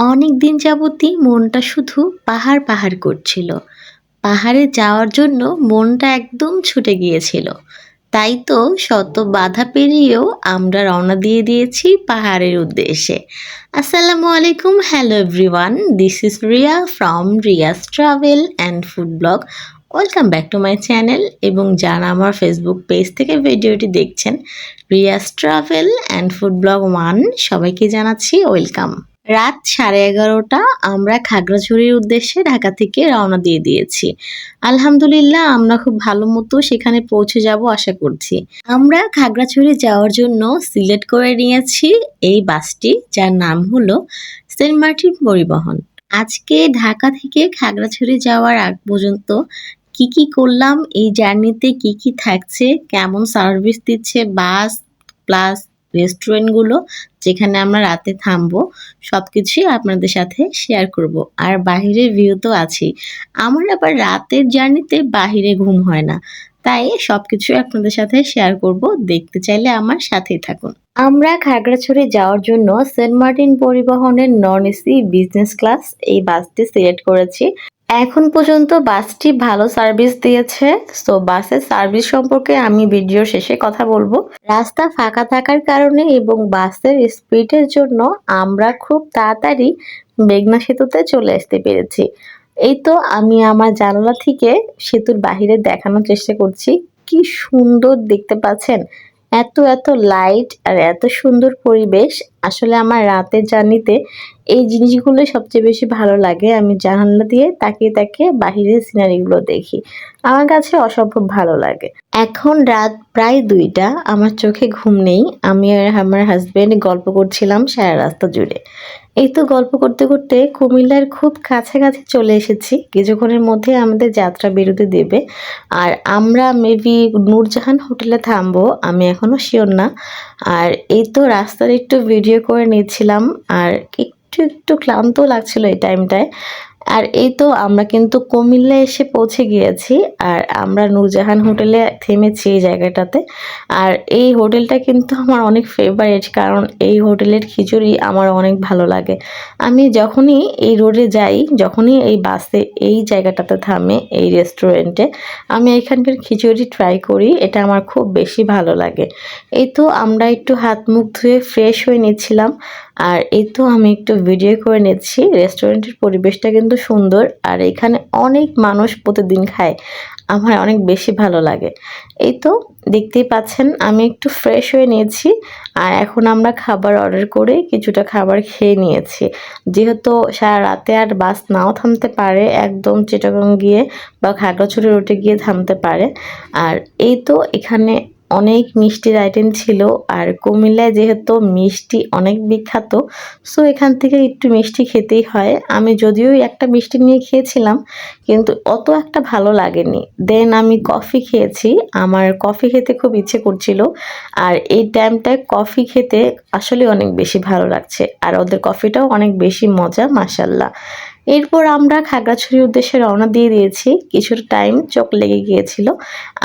অনেক দিন যাবতই মনটা শুধু পাহাড় পাহাড় করছিল। পাহাড়ে যাওয়ার জন্য মনটা একদম ছুটে গিয়েছিল। তাই তো শত বাধা পেরিয়েও আমরা রওনা দিয়ে দিয়েছি পাহাড়ের উদ্দেশ্যে। আসসালামু আলাইকুম, hello everyone. This is Riya from Riya's travel and food blog welcome back to my channel এবং যারা আমার ফেসবুক পেজ থেকে ভিডিওটি দেখছেন Riya's travel and food blog one সবাইকে জানাচ্ছি ওয়েলকাম রাত সাড়ে এগারোটা আমরা খাগড়াছড়ির উদ্দেশ্যে ঢাকা থেকে রওনা দিয়ে দিয়েছি। আলহামদুলিল্লাহ, আমরা খুব ভালো মতো সেখানে পৌঁছে যাব আশা করছি। আমরা খাগড়াছড়ি যাওয়ার জন্য সিলেক্ট করে নিয়েছি এই বাসটি, যার নাম হলো সেন্ট মার্টিন পরিবহন। আজকে ঢাকা থেকে খাগড়াছড়ি যাওয়ার আগ পর্যন্ত কি কি করলাম, এই জার্নিতে কি কি থাকছে, কেমন সার্ভিস দিচ্ছে, বাস, প্লাস রেস্টুরেন্টগুলো যেখানে আমরা রাতে থামবো সব কিছুই আপনাদের সাথে শেয়ার করব। আর বাহিরের ভিউ তো আছেই। আমার আবার রাতের জার্নিতে বাহিরে ঘুম হয় না। তাই সব কিছুই আপনাদের সাথে শেয়ার করব। দেখতে চাইলে আমার সাথেই থাকুন। আমরা খাগড়াছড়ি যাওয়ার জন্য সেন্ট মার্টিন পরিবহনের নন এসি বিজনেস ক্লাস এই বাসটি সিলেক্ট করেছি। এখন পর্যন্ত বাসটি ভালো সার্ভিস দিয়েছে তো বাসের সার্ভিস সম্পর্কে আমি ভিডিও শেষে কথা বলব। রাস্তা ফাঁকা থাকার কারণে এবং বাসের স্পিডের জন্য আমরা খুব তাড়াতাড়ি মেঘনা সেতুতে চলে আসতে পেরেছি। এই তো আমি আমার জানালা থেকে সেতুর বাহিরে দেখানোর চেষ্টা করছি। কি সুন্দর দেখতে পাচ্ছেন? এত এত লাইট আর এত সুন্দর পরিবেশ আসলে আমার রাতে জার্নিতে এই জিনিসগুলো সবচেয়ে বেশি ভালো লাগে। আমি জাহান্না দিয়ে তাকিয়ে তাকিয়ে বাহিরের সিনারিগুলো দেখি। আমার কাছে অসম্ভব ভালো লাগে। এখন রাত প্রায় দুইটা, আমার চোখে ঘুম নেই। আমি আর আমার হাজব্যান্ড গল্প করছিলাম সারা রাস্তা জুড়ে। এই তো গল্প করতে করতে কুমিল্লার খুব কাছাকাছি চলে এসেছি। কিছুক্ষণের মধ্যে আমাদের যাত্রা বিরতি দেবে। আর আমরা মেবি নূরজাহান হোটেলে থামবো, আমি এখনও শিওর না। আর এই তো রাস্তার একটু ভিডিও করে নিয়েছিলাম আর একটু একটু ক্লান্ত লাগছিল এই টাইমটায় আর এই তো আমরা কিন্তু কুমিল্লা এসে পৌঁছে গিয়েছি, আর আমরা নূরজাহান হোটেলে থেমেছি এই জায়গাটাতে। আর এই হোটেলটা কিন্তু আমার অনেক ফেভারিট কারণ এই হোটেলের খিচুড়ি আমার অনেক ভালো লাগে। আমি যখনই এই রোডে যাই, যখনই এই বাসে এই জায়গাটাতে থামে, এই রেস্টুরেন্টে আমি এখানকার খিচুড়ি ট্রাই করি, এটা আমার খুব বেশি ভালো লাগে। এই তো আমরা একটু হাত মুখ ধুয়ে ফ্রেশ হয়ে নিচ্ছিলাম। আর এই তো আমি একটু ভিডিও করে নিচ্ছি। রেস্টুরেন্টের পরিবেশটা কিন্তু সুন্দর আর এখানে অনেক মানুষ প্রতিদিন খায়। আমার অনেক বেশি ভালো লাগে। এই তো দেখতেই পাচ্ছেন, আমি একটু ফ্রেশ হয়ে নিয়েছি আর এখন আমরা খাবার অর্ডার করে কিছুটা খাবার খেয়ে নিয়েছি। যেহেতু সারা রাতে আর বাস নাও থামতে পারে, একদম চিটাগং গিয়ে বা খাগড়াছড়ি রুটে গিয়ে থামতে পারে। আর এই তো এখানে অনেক মিষ্টির আইটেম ছিল আর কুমিল্লায় যেহেতু মিষ্টি অনেক বিখ্যাত সো এখান থেকে একটু মিষ্টি খেতেই হয়। আমি যদিও একটা মিষ্টি নিয়ে খেয়েছিলাম, কিন্তু অত একটা ভালো লাগেনি। দেন আমি কফি খেয়েছি, আমার কফি খেতে খুব ইচ্ছে করছিল আর এই টাইমটায় কফি খেতে আসলে অনেক বেশি ভালো লাগছে আর ওদের কফিটাও অনেক বেশি মজা মাসাল্লাহ এরপর আমরা খাগড়াছড়ির উদ্দেশ্যে রওনা দিয়ে দিয়েছি। কিছুটা টাইম চোখ লেগে গিয়েছিল।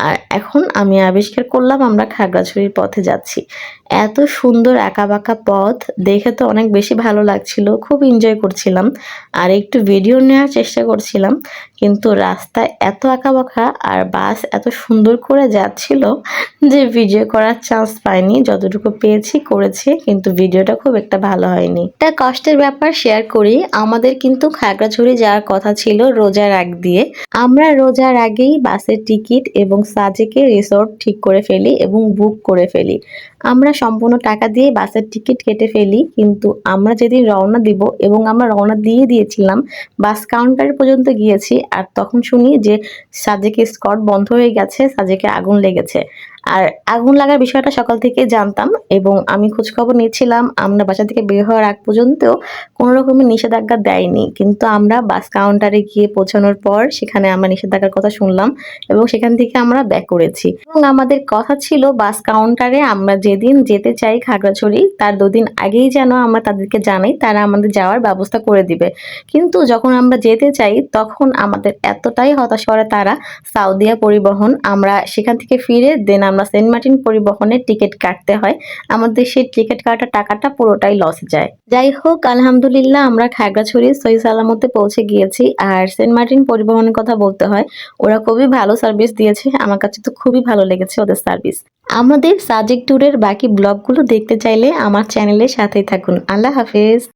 আর এখন আমি আবিষ্কার করলাম আমরা খাগড়াছড়ির পথে যাচ্ছি। এত সুন্দর আঁকা বাঁকা পথ, দেখে তো অনেক বেশি ভালো লাগছিল। খুব এনজয় করছিলাম। আর একটু ভিডিও নেওয়ার চেষ্টা করছিলাম, কিন্তু রাস্তায় এত আঁকা বাঁকা আর বাস এত সুন্দর করে যাচ্ছিল যে ভিডিও করার চান্স পাইনি। যতটুকু পেয়েছি, করেছি, কিন্তু ভিডিওটা খুব একটা ভালো হয়নি। একটা কষ্টের ব্যাপার শেয়ার করি, আমাদের কিন্তু খাগড়াছড়ি যাওয়ার কথা ছিল রোজার আগ দিয়ে। আমরা রোজার আগেই বাসের টিকিট এবং সাজেকে রিসোর্ট ঠিক করে ফেলি এবং বুক করে ফেলি। আমরা সম্পূর্ণ টাকা দিয়ে বাসের টিকিট কেটে ফেলি, কিন্তু আমরা যেদিন রওনা দিব এবং আমরা রওনা দিয়ে দিয়েছিলাম, বাস কাউন্টার পর্যন্ত গিয়েছি আর তখন শুনি যে সাজেকে স্কট বন্ধ হয়ে গেছে সাজেকে আগুন লেগেছে। আর আগুন লাগার বিষয়টা সকাল থেকে জানতাম এবং আমি খোঁজখবর নিয়েছিলাম আমরা বাসা থেকে বের হওয়ার আগ পর্যন্ত কোনো রকমের নিষেধাজ্ঞা দেয়নি। কিন্তু আমরা বাস কাউন্টারে গিয়ে পৌঁছানোর পর সেখানে আমরা নিষেধাজ্ঞার কথা শুনলাম এবং সেখান থেকে আমরা ব্যাক করেছি। এবং আমাদের কথা ছিল বাস কাউন্টারে আমরা যেদিন যেতে চাই খাগড়াছড়ি, তার দুদিন আগেই যেন আমরা তাদেরকে জানাই, তারা আমাদের যাওয়ার ব্যবস্থা করে দিবে। কিন্তু যখন আমরা যেতে চাই, তখন আমাদের এতটাই হতাশ করে তারা, সাউদিয়া পরিবহন, আমরা সেখান থেকে ফিরে দেন আমরা সেন্ট মার্টিন পরিবহনের টিকিট কাটতে হয়। আমাদের সেই টিকিট কাটার টাকাটা পুরোটাই লস যায়। যাই হোক, আলহামদুলিল্লাহ আমরা খাগড়াছড়ি সই সালামতে পৌঁছে গিয়েছি। আর সেন্ট মার্টিন পরিবহনের কথা বলতে হয়, ওরা খুবই ভালো সার্ভিস দিয়েছে। আমার কাছে তো খুবই ভালো লেগেছে ওদের সার্ভিস আমাদের সাজেক ট্যুরের বাকি ব্লগগুলো দেখতে চাইলে আমার চ্যানেলের সাথেই থাকুন। আল্লাহ হাফেজ।